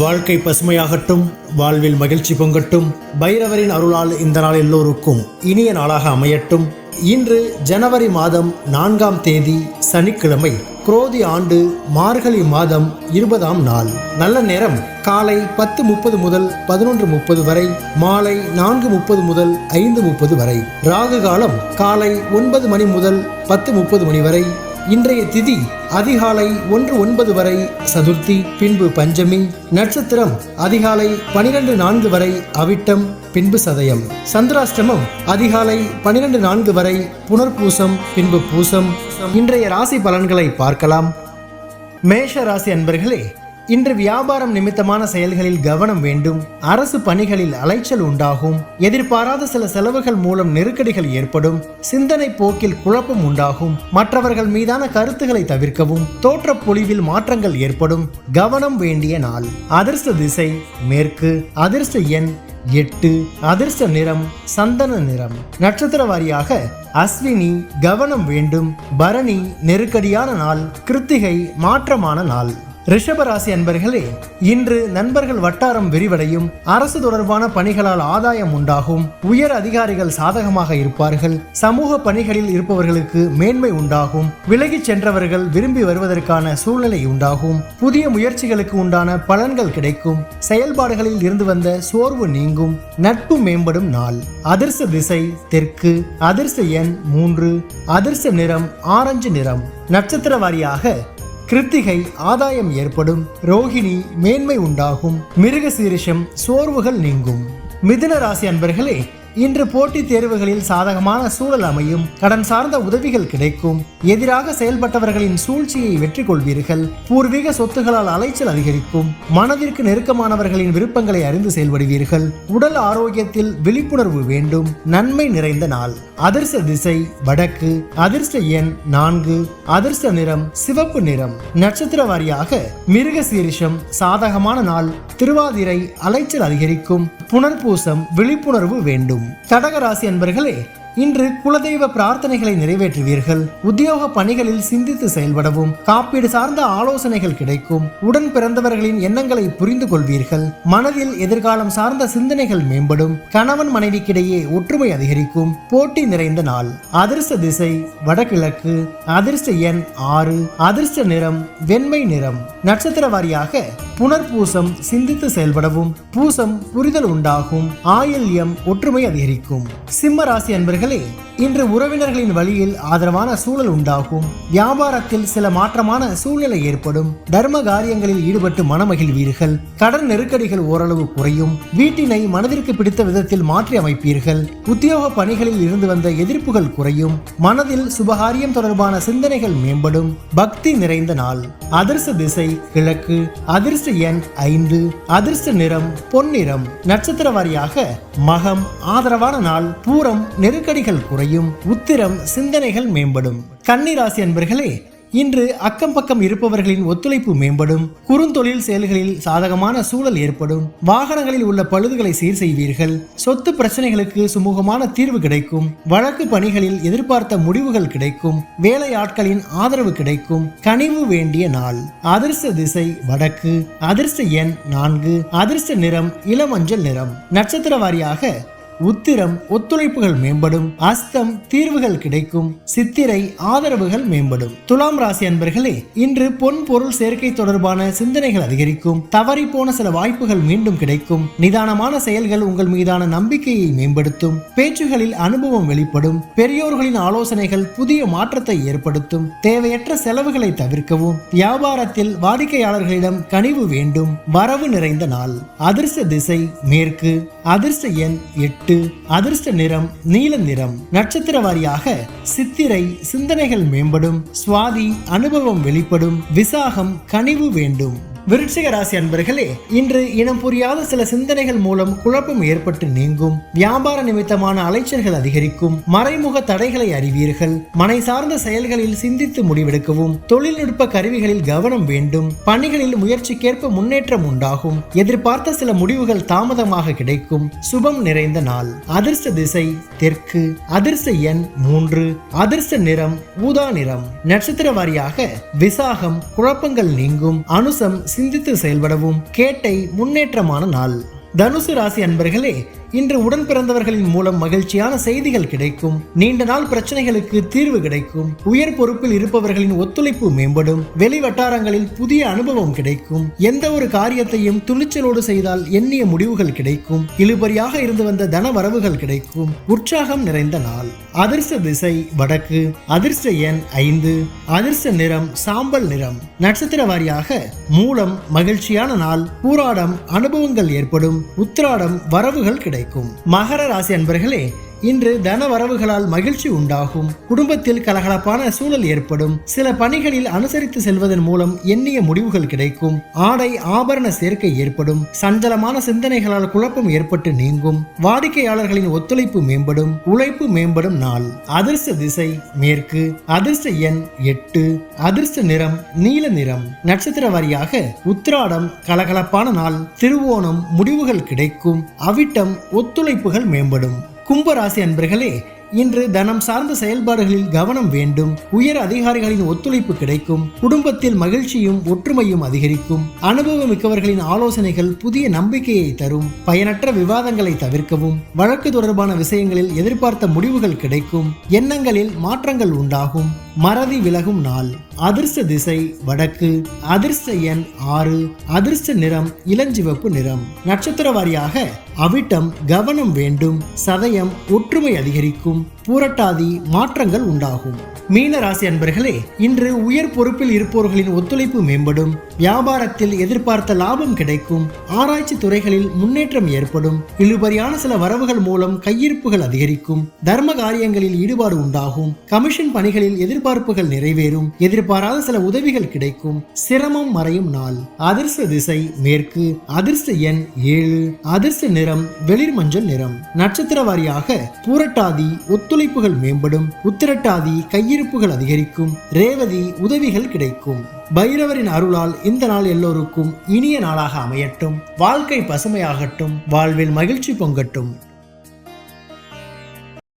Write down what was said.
வாழ்க்கை பசுமையாகட்டும் வாழ்வில் மகிழ்ச்சி பொங்கட்டும் பைரவரின் அருளால் இந்த நாள் எல்லோருக்கும் இனிய நாளாக அமையட்டும். இன்று ஜனவரி மாதம் நான்காம் தேதி சனிக்கிழமை குரோதி ஆண்டு மார்கழி மாதம் இருபதாம் நாள். நல்ல நேரம் காலை பத்து முப்பது முதல் பதினொன்று முப்பது வரை மாலை நான்கு முப்பது முதல் ஐந்து முப்பது வரை. ராகு காலம் காலை ஒன்பது மணி முதல் பத்து முப்பது மணி வரை. இன்றைய திதி அதிகாலை ஒன்று ஒன்பது வரை சதுர்த்தி பின்பு பஞ்சமி நட்சத்திரம் அதிகாலை பனிரெண்டு நான்கு வரை அவிட்டம் பின்பு சதயம். சந்திராஷ்டமம் அதிகாலை பனிரெண்டு நான்கு வரை புனர்பூசம் பின்பு பூசம். இன்றைய ராசி பலன்களை பார்க்கலாம். மேஷ ராசி அன்பர்களே இன்று வியாபாரம் நிமித்தமான செயல்களில் கவனம் வேண்டும். அரசு பணிகளில் அலைச்சல் உண்டாகும். எதிர்பாராத சில செலவுகள் மூலம் நெருக்கடிகள் ஏற்படும். சிந்தனை போக்கில் குழப்பம் உண்டாகும். மற்றவர்கள் மீதான கருத்துக்களை தவிர்க்கவும் தோற்ற பொலிவில் மாற்றங்கள் ஏற்படும். கவனம் வேண்டிய நாள். அதிர்ஷ்ட திசை மேற்கு. அதிர்ஷ்ட எண் எட்டு. அதிர்ஷ்ட நிறம் சந்தன நிறம். நட்சத்திர வாரியாக அஸ்வினி கவனம் வேண்டும். பரணி நெருக்கடியான நாள். கிருத்திகை மாற்றமான நாள். ரிஷபராசி அன்பர்களே இன்று நண்பர்கள் வட்டாரம் விரிவடையும் அரசு தொடர்பான பணிகளால் ஆதாயம் உண்டாகும் உயர் அதிகாரிகள் சாதகமாக இருப்பார்கள் சமூக பணிகளில் இருப்பவர்களுக்கு மேன்மை உண்டாகும் விலகிச் சென்றவர்கள் விரும்பி வருவதற்கான சூழ்நிலை உண்டாகும் புதிய முயற்சிகளுக்கு உண்டான பலன்கள் கிடைக்கும் செயல்பாடுகளில் இருந்து வந்த சோர்வு நீங்கும் நட்பு மேம்படும் நாள். அதிர்ச திசை தெற்கு அதிர்ச எண் மூன்று அதிர்ச நிறம் ஆரஞ்சு நிறம். நட்சத்திர வாரியாக கிருத்திகை ஆதாயம் ஏற்படும். ரோகிணி மேன்மை உண்டாகும். மிருகசீரிஷம் சோர்வுகள் நீங்கும். மிதுன ராசி அன்பர்களே இன்று போட்டித் தேர்வுகளில் சாதகமான சூழல் அமையும். கடன் சார்ந்த உதவிகள் கிடைக்கும். எதிராக செயல்பட்டவர்களின் சூழ்ச்சியை வெற்றி கொள்வீர்கள். பூர்வீக சொத்துகளால் அலைச்சல் அதிகரிக்கும். மனதிற்கு நெருக்கமானவர்களின் விருப்பங்களை அறிந்து செயல்படுவீர்கள். உடல் ஆரோக்கியத்தில் விழிப்புணர்வு வேண்டும். நன்மை நிறைந்த நாள். அதிர்ஷ்ட திசை வடக்கு. அதிர்ஷ்ட எண் நான்கு. அதிர்ஷ்ட நிறம் சிவப்பு நிறம். நட்சத்திர வாரியாக மிருக சீரிஷம் சாதகமான நாள். திருவாதிரை அலைச்சல் அதிகரிக்கும். புனர்பூசம் விழிப்புணர்வு வேண்டும். கடகராசி அன்பர்களே இன்று குலதெய்வ பிரார்த்தனைகளை நிறைவேற்றுவீர்கள். உத்தியோக பணிகளில் சிந்தித்து செயல்படவும் காப்பீடு சார்ந்த ஆலோசனைகள் கிடைக்கும். உடன் பிறந்தவர்களின் எண்ணங்களை புரிந்து கொள்வீர்கள். மனதில் எதிர்காலம் சார்ந்த சிந்தனைகள் மேம்படும். கணவன் மனைவிக்கிடையே ஒற்றுமை அதிகரிக்கும். போட்டி நிறைந்த நாள். அதிர்ஷ்ட திசை வடகிழக்கு. அதிர்ஷ்ட எண் ஆறு. அதிர்ஷ்ட நிறம் வெண்மை நிறம். நட்சத்திர வாரியாக புனர்பூசம் சிந்தித்து செயல்படவும். பூசம் புரிதல் உண்டாகும். ஆயில்யம் ஒற்றுமை அதிகரிக்கும். சிம்ம ராசி அன்பர்கள் இன்று உறவினர்களின் வழியில் ஆதரவான சூழல் உண்டாகும். வியாபாரத்தில் சில மாற்றமான சூழ்நிலை ஏற்படும். தர்ம காரியங்களில் ஈடுபட்டு மனமகிழ்வீர்கள் கடன் நெருக்கடிகள் ஓரளவு குறையும். வீட்டினை மனதிற்கு பிடித்த விதத்தில் மாற்றி அமைப்பீர்கள். உத்தியோக பணிகளில் இருந்து வந்த எதிர்ப்புகள் குறையும். மனதில் சுபகாரியம் தொடர்பான சிந்தனைகள் மேம்படும். பக்தி நிறைந்த நாள். அதிர்ஷ்ட திசை கிழக்கு. அதிர்ஷ்ட எண் ஐந்து. அதிர்ஷ்ட நிறம் பொன்னிறம். நட்சத்திர வாரியாக மகம் ஆதரவான நாள். பூரம் நெருக்கடிகள் குறையும் உத்திரம் சிந்தனைகள் மேம்படும். கன்னிராசி அன்பர்களே இன்று அக்கம் பக்கம் இருப்பவர்களின் ஒத்துழைப்பு மேம்படும் குறுந்தொழில் செயல்களில் சாதகமான சூழல் ஏற்படும் வாகனங்களில் உள்ள பழுதுகளை சீர் செய்வீர்கள் சொத்து பிரச்சனைகளுக்கு சுமூகமான தீர்வு கிடைக்கும் வழக்கு பணிகளில் எதிர்பார்த்த முடிவுகள் கிடைக்கும் வேலையாட்களின் ஆதரவு கிடைக்கும் கனிவு வேண்டிய நாள். அதிர்ஷ்ட திசை வடக்கு அதிர்ஷ்ட எண் நான்கு அதிர்ஷ்ட நிறம் இளமஞ்சள் நிறம். நட்சத்திர வாரியாக உத்திரம் ஒத்துழைப்புகள் மேம்படும் அஸ்தம் தீர்வுகள் கிடைக்கும் சித்திரை ஆதரவுகள் மேம்படும். துலாம் ராசி அன்பர்களே இன்று பொன் பொருள் சேர்க்கை தொடர்பான சிந்தனைகள் அதிகரிக்கும் தவறி போன சில வாய்ப்புகள் மீண்டும் கிடைக்கும் நிதானமான செயல்கள் உங்கள் மீதான நம்பிக்கையை மேம்படுத்தும் பேச்சுகளில் அனுபவம் வெளிப்படும் பெரியோர்களின் ஆலோசனைகள் புதிய மாற்றத்தை ஏற்படுத்தும் தேவையற்ற செலவுகளை தவிர்க்கவும் வியாபாரத்தில் வாடிக்கையாளர்களிடம் கனிவு வேண்டும் வரவு நிறைந்த நாள் அதிர்ஷ்ட திசை மேற்கு அதிர்ஷ்ட எண் எட்டு. அதிர்ஷ்ட நிறம் நீல நிறம் நட்சத்திர வாரியாக சித்திரை சிந்தனைகள் மேம்படும் சுவாதி அனுபவம் வெளிப்படும் விசாகம் கனிவு வேண்டும். விருட்சிக ராசி அன்பர்களே இன்று இனம் புரியாத சில சிந்தனைகள் மூலம் குழப்பம் ஏற்பட்டு நீங்கும். வியாபார நிமித்தமான அலைச்சல்கள் அதிகரிக்கும். மறைமுக தடைகளை அறிவீர்கள். மனை சார்ந்த செயல்களில் சிந்தித்து முடிவெடுக்கவும் தொழில்நுட்ப கருவிகளில் கவனம் வேண்டும். பணிகளில் முயற்சிக்கேற்ப முன்னேற்றம் உண்டாகும். எதிர்பார்த்த சில முடிவுகள் தாமதமாக கிடைக்கும். சுபம் நிறைந்த நாள். அதிர்ஷ்ட திசை தெற்கு. அதிர்ஷ்ட எண் மூன்று. அதிர்ஷ்ட நிறம் ஊதா நிறம். நட்சத்திர வாரியாக விசாகம் குழப்பங்கள் நீங்கும். அனுசம் சிந்தித்து செயல்படவும் கேட்டை முன்னேற்றமான நாள். தனுசு ராசி அன்பர்களே இன்று உடன் பிறந்தவர்களின் மூலம் மகிழ்ச்சியான செய்திகள் கிடைக்கும். நீண்ட நாள் பிரச்சனைகளுக்கு தீர்வு கிடைக்கும். உயர் பொறுப்பில் இருப்பவர்களின் ஒத்துழைப்பு மேம்படும். வெளி வட்டாரங்களில் புதிய அனுபவம் கிடைக்கும். எந்த ஒரு காரியத்தையும் துணிச்சலோடு செய்தால் எண்ணிய முடிவுகள் கிடைக்கும். இழுபறியாக இருந்து வந்த தன வரவுகள் கிடைக்கும். உற்சாகம் நிறைந்த நாள். அதிர்ஷ்ட திசை வடக்கு. அதிர்ஷ்ட எண் ஐந்து. அதிர்ஷ்ட நிறம் சாம்பல் நிறம். நட்சத்திர வாரியாக மூலம் மகிழ்ச்சியான நாள். பூராடம் அனுபவங்கள் ஏற்படும். உத்திராடம் வரவுகள் கிடைக்கும். மகர ராசி அன்பர்களே இன்று தன வரவுகளால் மகிழ்ச்சி உண்டாகும். குடும்பத்தில் கலகலப்பான சூழல் ஏற்படும். சில பணிகளில் அனுசரித்து செல்வதன் மூலம் எண்ணிய முடிவுகள் கிடைக்கும். ஆடை ஆபரண சேர்க்கை ஏற்படும். சஞ்சலமான சிந்தனைகளால் குழப்பம் ஏற்பட்டு நீங்கும். வாடிக்கையாளர்களின் ஒத்துழைப்பு மேம்படும். உழைப்பு மேம்படும் நாள். அதிர்ஷ்ட திசை மேற்கு. அதிர்ஷ்ட எண் எட்டு. அதிர்ஷ்ட நிறம் நீல நிறம். நட்சத்திர வாரியாக உத்திராடம் கலகலப்பான நாள். திருவோணம் முடிவுகள் கிடைக்கும். அவிட்டம் ஒத்துழைப்புகள் மேம்படும். கும்பராசி அன்பர்களே இன்று தனம் சார்ந்த செயல்பாடுகளில் கவனம் வேண்டும். உயர் அதிகாரிகளின் ஒத்துழைப்பு கிடைக்கும். குடும்பத்தில் மகிழ்ச்சியும் ஒற்றுமையும் அதிகரிக்கும். அனுபவம் மிக்கவர்களின் ஆலோசனைகள் புதிய நம்பிக்கையை தரும். பயனற்ற விவாதங்களை தவிர்க்கவும். வழக்கு தொடர்பான விஷயங்களில் எதிர்பார்த்த முடிவுகள் கிடைக்கும். எண்ணங்களில் மாற்றங்கள் உண்டாகும். மறதி விலகும் நாள். அதிர்ஷ்ட திசை வடக்கு. அதிர்ஷ்ட எண் ஆறு. அதிர்ஷ்ட நிறம் இளஞ்சிவப்பு நிறம். நட்சத்திர வாரியாக அவிட்டம் கவனம் வேண்டும். சதயம் ஒற்றுமை அதிகரிக்கும். பூரட்டாதி மாற்றங்கள் உண்டாகும். மீன ராசி அன்பர்களே இன்று உயர் பொறுப்பில் இருப்பவர்களின் ஒத்துழைப்பு மேம்படும். வியாபாரத்தில் எதிர்பார்த்த லாபம் கிடைக்கும். ஆராய்ச்சி துறைகளில் முன்னேற்றம் ஏற்படும். இழுபறியான சில வரவுகள் மூலம் கையிருப்புகள் அதிகரிக்கும். தர்ம காரியங்களில் ஈடுபாடு உண்டாகும். கமிஷன் பணிகளில் எதிர்பார்த்த எதிர்பார்ப்புகள் நிறைவேறும் எதிர்பாராத சில உதவிகள் கிடைக்கும். சிரமம் மறையும் நாள். அதிர்ஷ்ட திசை மேற்கு. அதிர்ஷ்ட எண் ஏழு. அதிர்ஷ்ட நிறம் வெளிர் மஞ்சள் நிறம். நட்சத்திர வாரியாக பூரட்டாதி ஒத்துழைப்புகள் மேம்படும். உத்திரட்டாதி கையிருப்புகள் அதிகரிக்கும். ரேவதி உதவிகள் கிடைக்கும். பைரவரின் அருளால் இந்த நாள் எல்லோருக்கும் இனிய நாளாக அமையட்டும். வாழ்க்கை பசுமையாகட்டும். வாழ்வில் மகிழ்ச்சி பொங்கட்டும்.